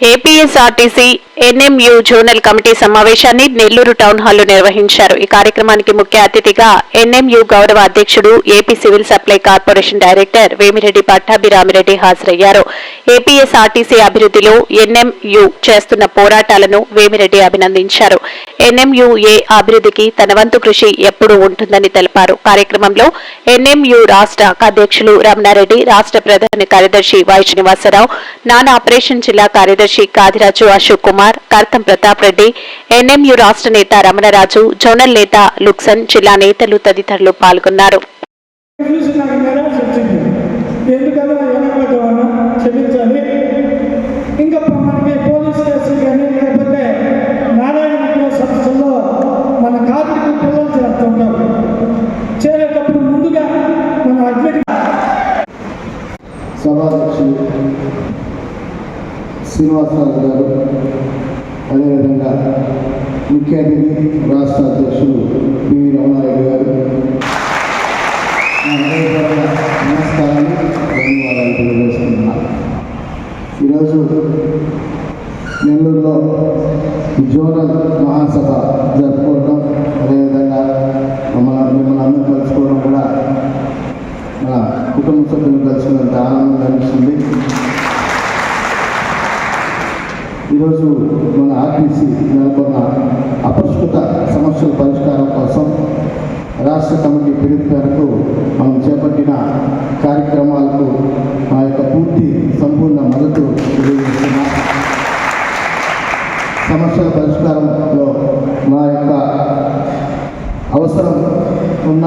APSRTC NMU zonal committee సమావేశాన్ని Nellore town హాల్లో నిర్వహించారు. ఈ కార్యక్రమానికి ముఖ్య అతిథిగా ఎన్ఎంయు గౌరవ అధ్యక్షుడు AP civil supply corporation director Vemireddy Pattabhiramireddy హాజరయ్యారు. ఏపీఎస్ఆర్టీసీ అభివృద్ధిలో ఎన్ఎంయు చేస్తున్న పోరాటాలను వేమిరెడ్డి అభినందించారు. ఎన్ఎంయుఏ అభివృద్ధికి తన వంతు కృషి ఎప్పుడూ ఉంటుందని తెలిపారు. కార్యక్రమంలో ఎన్ఎంయు రాష్ట్ర అధ్యక్షులు రమణారెడ్డి రాష్ట్ర ప్రధాన కార్యదర్శి వై శ్రీనివాసరావు నాన్ ఆపరేషన్ జిల్లా కార్యదర్శి కాదిరాజు అశోక్ కుమార్ కర్తం ప్రతాప్ రెడ్డి ఎన్ఎంయు రాష్ట్ర నేత రమణరాజు జోనల్ నేత లుక్సన్ జిల్లా నేతలు తదితరులు పాల్గొన్నారు. చూసి నాకు నిరాశ వచ్చింది ఎందుకలా వెనకబడ్డామన్నా క్షమించాలి ఇంకా మనకి పోలీస్ కేసులు కానీ లేకపోతే నారాయణ విద్యా సంస్థల్లో మన కార్మికులు పిల్లలు చేస్తుంటారు చేరేటప్పుడు ముందుగా మన అడ్మిట్ సభాధ్యక్షులు శ్రీనివాసరాజు గారు అదేవిధంగా ముఖ్య రాష్ట్ర అధ్యక్షుడు పివి రమణారెడ్డి గారు. నా ధన్యవాదాలు తెలియజేస్తున్నాను. ఈరోజు నెల్లూరులో జోనల్ మహాసభ జరుపుకోవడం అదేవిధంగా మమ్మల్ని మిమ్మల్ని అందరూ కలుసుకోవడం కూడా మన కుటుంబ సభ్యులు కలుసుకున్నంత ఆనందం అనిపిస్తుంది. ఈరోజు మన ఆర్టీసీ నెలకొన్న అపరిష్కృత సమస్యల పరిష్కారం కోసం రాష్ట్ర కమిటీ పిలుపు మేరకు మనం చేపట్టిన కార్యక్రమాలకు మా యొక్క పూర్తి సంపూర్ణ మద్దతు తెలియజేస్తున్నాం. సమస్యల పరిష్కారంలో మా యొక్క అవసరం ఉన్న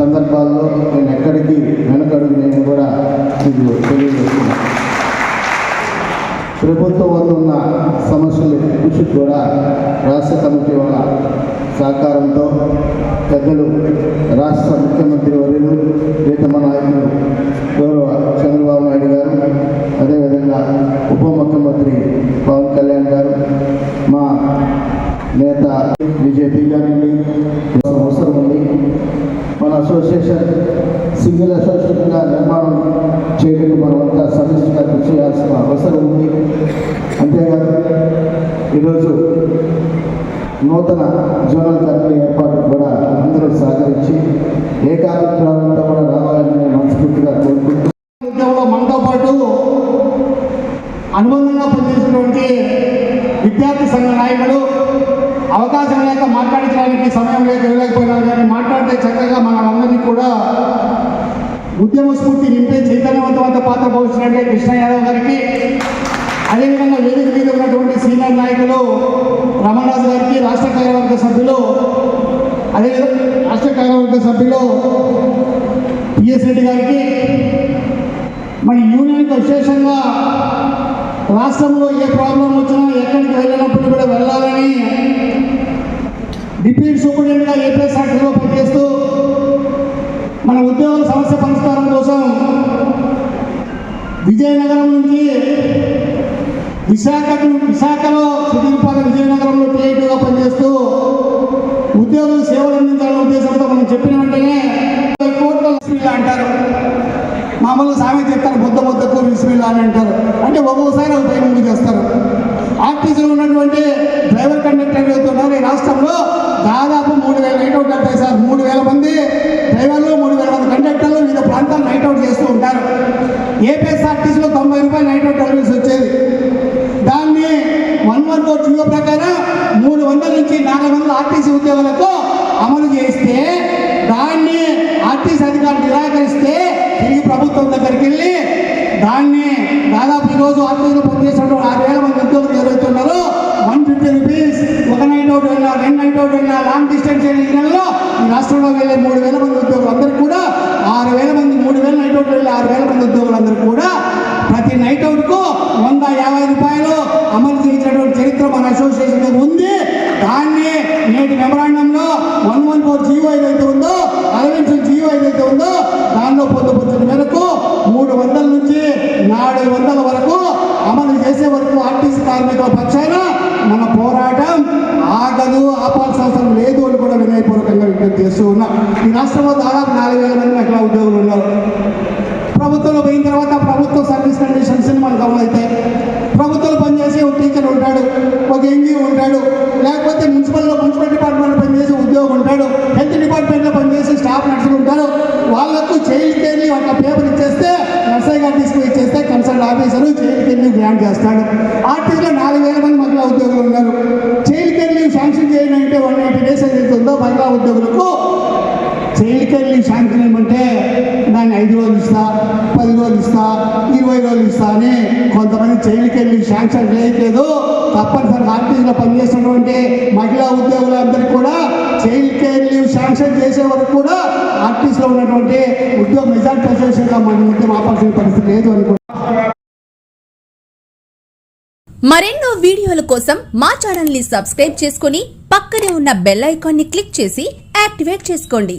సందర్భాల్లో నేను ఎక్కడికి వెనకడుగు నేను కూడా మీకు తెలియజేస్తున్నాను. ప్రభుత్వం వద్ద ఉన్న సమస్యల కృషి కూడా రాష్ట్ర కమిటీ వాళ్ళ సహకారంతో పెద్దలు రాష్ట్ర ముఖ్యమంత్రి వర్యులు ప్రీతమ నాయకులు గౌరవ చంద్రబాబు నాయుడు గారు అదేవిధంగా ఉప ముఖ్యమంత్రి పవన్ కళ్యాణ్ గారు మా నేత బీజేపీ గారిని అవసరం ఉంది. మన అసోసియేషన్ సింగిల్ అసోసియేషన్గా నిర్మాణం చేయడానికి మనమంతా సమిష్టిగా చేయాల్సిన అవసరం ఉంది. అంతేకాదు ఈరోజు నూతన జోనల్ కమిటీ ఏర్పాటు కూడా అందరూ సహకరించి ఏకాభిప్రాయంతో కూడా రావాలని నేను మనస్ఫూర్తిగా కోరుకుంటున్నాను. ఉద్యమంలో మనతో పాటు అనుబంధంగా పనిచేసినటువంటి విద్యార్థి సంఘ నాయకులు అవకాశం లేక మాట్లాడించడానికి సమయం లేక వెళ్ళలేకపోయినారు కానీ మాట్లాడితే చక్కగా మనందరినీ కూడా ఉద్యమ స్ఫూర్తి నింపే చైతన్యవంతమైన పాత్ర పోషించినట్టే కృష్ణ యాదవ్ గారికి అదేవిధంగా వేదిక మీద ఉన్నటువంటి సీనియర్ నాయకులు రమణరాజు గారికి రాష్ట్ర కార్యవర్గ సభ్యులు అదేవిధంగా రాష్ట్ర కార్యవర్గ సభ్యులు పిఎస్ రెడ్డి గారికి మన యూనియన్కి విశేషంగా రాష్ట్రంలో ఏ ప్రాబ్లం వచ్చినా ఎక్కడికి వెళ్ళినప్పుడు కూడా వెళ్ళాలని విశాఖకు విశాఖలో సుదీర్పాక విజయనగరంలో టీఐటీగా పనిచేస్తూ ఉద్యోగులు సేవలు అందించాలనే ఉద్దేశంతో మనం చెప్పిన వెంటనే కోట్ల బిస్మిల్లా అంటారు. మామూలుగా సామెత చెప్తారు బుద్ధ బుద్ధకు విసిమిల్లా అని అంటారు. అంటే ఒక్కోసారి ఒక పై ముందు చేస్తారు. ఆర్టీసీలో ఉన్నటువంటి డ్రైవర్ కండక్టర్ వెళ్తున్నారు ఈ రాష్ట్రంలో దాదాపు మూడు వేల నైట్ అవుట్ సార్ మూడు వేల మంది డ్రైవర్లు మూడు వేల మంది కండక్టర్లు వివిధ ప్రాంతాలు నైట్ అవుట్ చేస్తూ ఉంటారు ఏపీఎస్ఆర్టీసీలో తొంభై రూపాయలు నైట్ అవుట్ సర్వీస్ వచ్చేది దాన్ని వన్ వన్ ఫోర్ జీవో ప్రకారం మూడు నాలుగు వందల ఆర్టీసీ ఉద్యోగులకు అమలు చేస్తే దాన్ని ఆర్టీసీ అధికారులు నిరాకరిస్తే తిరిగి ప్రభుత్వం దగ్గరికి వెళ్ళి దాన్ని దాదాపు ఈరోజు ఆర్టీసీలో పనిచేసినటువంటి ఆరు వేల మంది ఉద్యోగులు జరుగుతున్నారు వన్ ఫిఫ్టీ రూపీస్ ఒక నైట్ అవుట్ వెళ్ళినా రెండు నైట్ అవుట్ వెళ్ళినా లాంగ్ డిస్టెన్స్ వెళ్ళిన నెలలో ఈ రాష్ట్రంలో వెళ్ళే మూడు వేల మంది ఉద్యోగులు అందరూ కూడా ఆరు వేల మంది మూడు వేల నైట్ అవుట్ వెళ్ళే ఆరు వేల మంది ఉద్యోగులందరూ కూడా ప్రతి నైట్ అవుట్కు వంద యాభై రూపాయలు అమలు చేసినటువంటి చరిత్ర మన అసోసియేషన్ ఉంది దాన్ని నేటి మెమరాండంలో వన్ వన్ ఫోర్ జీవో ఏదైతే ఉందో అరవించిన జీవో ఏదైతే ఉందో దానిలో పొందుపరిచిన మేరకు మూడు వందల నుంచి నాలుగు వందల వరకు అమలు చేసే వరకు ఆర్టీసీ కార్మికుల పక్షాన మన పోరాటం ఆగదు ఆపాల్సిన అవసరం లేదు అని కూడా వినయపూర్వకంగా విజ్ఞప్తి చేస్తూ ఉన్నాం. ఈ రాష్ట్రంలో దాదాపు నాలుగు వేల మంది మహిళా ఉద్యోగులు ఉన్నారు. ప్రభుత్వంలో పోయిన తర్వాత ప్రభుత్వ సర్వీస్ కండిషన్స్ మనకు అమలవుతాయి ప్రభుత్వం పనిచేసే ఒక టీచర్ ఉంటాడు ఒక ఎంజీ ఉంటాడు ఒక పేపర్ ఇచ్చేస్తే నర్సయ్య గారు తీసుకుని ఇచ్చేస్తే కన్సల్ట్ ఆఫీసరు చైల్డ్కి వెళ్ళి గ్రాంట్ చేస్తాడు. ఆర్టీసీలో నాలుగు వేల మంది మహిళా ఉద్యోగులు ఉన్నారు. చైల్డ్కి వెళ్ళి శాంక్షన్ చేయండి అంటే వన్ ఎయిటీ డేస్ ఏదైతే ఉందో మహిళా ఉద్యోగులకు చైల్డ్కి వెళ్ళి శాంక్షన్ ఏమంటే దాన్ని ఐదు రోజులు ఇస్తా పది రోజులు ఇస్తా ఇరవై రోజులు ఇస్తా అని కొంతమంది చైల్డ్కి వెళ్ళి శాంక్షన్ చేయట్లేదు. తప్పనిసరిగా ఆర్టీసీలో పనిచేసినటువంటి మహిళా ఉద్యోగులందరికీ కూడా చైల్డ్ కేర్ లీవ్ శాంక్షన్ చేసే వరకు కూడా ఆర్టీసీలో ఉన్నటువంటి ఉద్యోగ మెజార్టీ అసోసియేషన్గా మన ముఖ్యం ఆపాల్సిన పరిస్థితి లేదు అనుకో మరెన్నో వీడియోల కోసం మా ఛానల్ని సబ్స్క్రైబ్ చేసుకుని పక్కనే ఉన్న బెల్ ఐకాన్ని క్లిక్ చేసి యాక్టివేట్ చేసుకోండి.